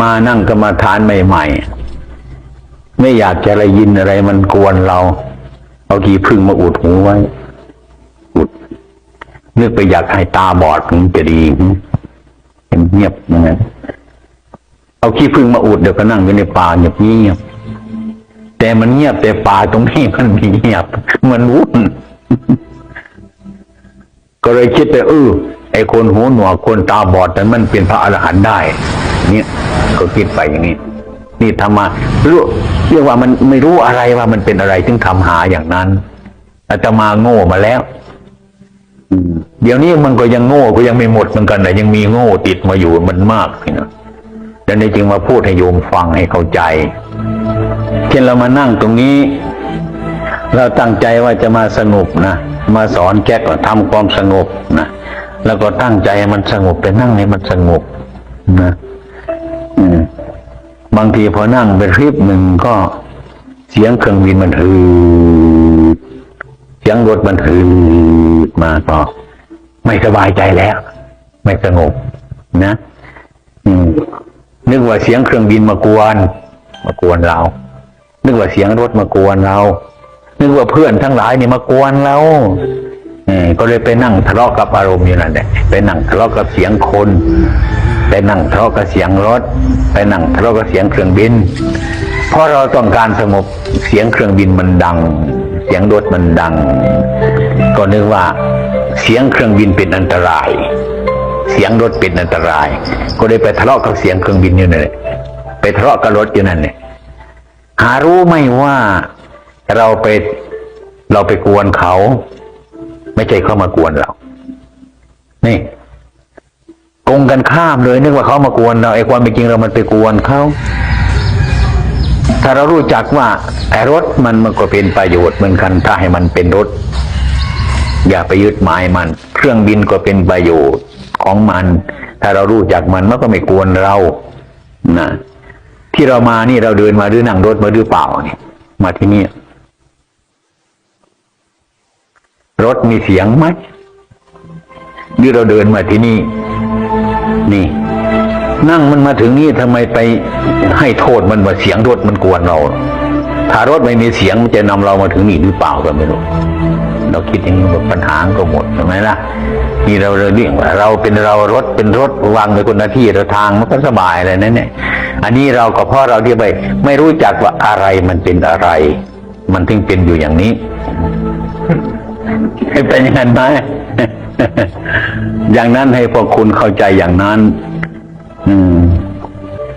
มานั่งกรรมาฐานใหม่ๆ ไม่อยากจะอะไรยินอะไรมันกวนเรา เอาขี้พึ่งมาอุดหูไว้ อุดนึกไปอยากให้ตาบอดมันจะดีเห็นเงียบอย่างนั้นเอาขี้พึ่งมาอุดเดี๋ยวก็นั่งอยู่ในป่าเงียบเงียบแต่มันเงียบแต่ป่าตรงนี้มันไม่เงียบ มันวุ่นก็เลยคิดไปเออไอคนหูหนวกคนตาบอดนั้นมันเป็นพระอรหันต์ได้ เนี่ยก็คิดไปอย่างนี้ นี่ทำมารู้เรียกว่ามันไม่รู้อะไรว่ามันเป็นอะไรถึงทำหาอย่างนั้นอาตมาโง่มาแล้วเดี๋ยวนี้มันก็ยังโง่ก็ยังไม่หมดเหมือนกันแต่ยังมีโง่ติดมาอยู่มันมากนี่นะดังนั้นจึงมาพูดให้โยมฟังให้เข้าใจเช่นเรามานั่งตรงนี้ เราตั้งใจว่าจะมาสงบนะมาสอนแก๊กว่าทำความสงบนะแล้วก็ตั้งใจให้มันสงบไปนั่งให้มันสงบนะ บางทีพอนั่งไปคลิปหนึ่งก็เสียงเครื่องบินมันฮืดเสียงรถมันฮืดมาก็ไม่สบายใจแล้ว ไม่สงบนะนึกว่าเสียงเครื่องบินมากวน มากวนเรา นึกว่าเสียงรถมากวนเรา นึกว่าเพื่อนทั้งหลายนี่มากวนเราเออก็เลยไปนั่งทะเลาะกับอารมณ์อยู่นั่นแหละไปนั่งทะเลาะกับเสียงคน ไปนั่งทะเลาะกับเสียงรถ ไปนั่งทะเลาะกับเสียงเครื่องบิน เพราะเราต้องการสงบเสียงเครื่องบินมันดัง เสียงรถมันดัง ก็นึกว่าเสียงเครื่องบินเป็นอันตราย เสียงรถเป็นอันตราย ก็เลยไปทะเลาะกับเสียงเครื่องบินอยู่นั่นแหละไปทะเลาะกับรถอยู่นั่นเนี่ยหารู้ไหมว่าเราไปเราไปกวนเขา ไม่ใช่เขามากวนเรา นี่ กงกันข้ามเลย นึกว่าเขามากวนเราไอ้ความเป็นจริงเรามันไปกวนเขาถ้าเรารู้จักว่าไอ้รถมันมันก็เป็นประโยชน์เหมือนกันถ้าให้มันเป็นรถ อย่าไปยึดหมายมัน เครื่องบินก็เป็นประโยชน์ของมัน ถ้าเรารู้จักมันมันก็ไม่กวนเรานะที่เรามานี่เราเดินมาหรือนั่งรถมาหรือเปล่าเนี่ยมาที่นี่รถมีเสียงไหมหรือเราเดินมาที่นี่ นี่ นั่งมันมาถึงนี่ทำไมไปให้โทษมันว่าเสียงรถมันกวนเรา ถ้ารถไม่มีเสียงมันจะนำเรามาถึงนี่หรือเปล่าก็ไม่รู้เราคิดอย่างนี้หมดปัญหาก็หมดใช่ไหมล่ะนี่เราเรียกว่าเราเป็นเรารถเป็นรถวางในคนหน้าที่เราทางมันก็สบายเลยนั่นเนี่ยอันนี้เราก็เพราะเราที่ไปไม่รู้จักว่าอะไรมันเป็นอะไร มันถึงเป็นอยู่อย่างนี้ให้เป็นอย่างนั้นไหม อย่างนั้นให้พวกคุณเข้าใจอย่างนั้น อืม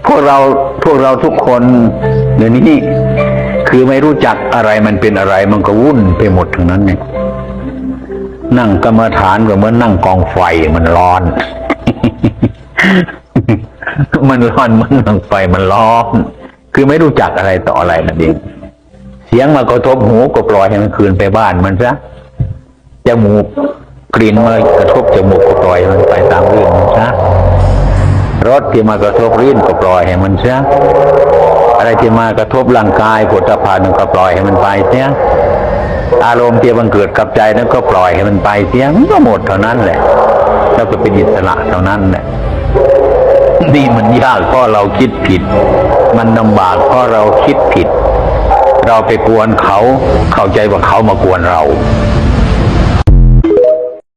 พวกเราพวกเราทุกคนเดี๋ยวนี้คือไม่รู้จักอะไรมันเป็นอะไร มันก็วุ่นไปหมดทั้งนั้นเนี่ยนั่งกรรมฐานก็เหมือนนั่งกองไฟมันร้อน มันร้อนมันนั่งไฟมันร้อน คือไม่รู้จักอะไรต่ออะไรนั่นเองเสียงมากระทบหูก็ปล่อยให้มันคืนไปบ้านมันซะจมูก กลิ่นมากระทบจมูกก็ปล่อยให้มันไปตามเรื่องมันซะรสที่มากระทบริ้นก็ปล่อยให้มันซะอะไรที่มากระทบร่างกายผลิตภัณฑ์ก็ปล่อยให้มันไปเสียอารมณ์ที่มันเกิดกับใจนั้นก็ปล่อยให้มันไปเสียมันก็หมดเท่านั้นแหละแล้วก็เป็นอิสระเท่านั้นแหละนี่มันยากเพราะเราคิดผิด มันลำบากเพราะเราคิดผิด เราไปกวนเขาเข้าใจว่าเขามากวนเรา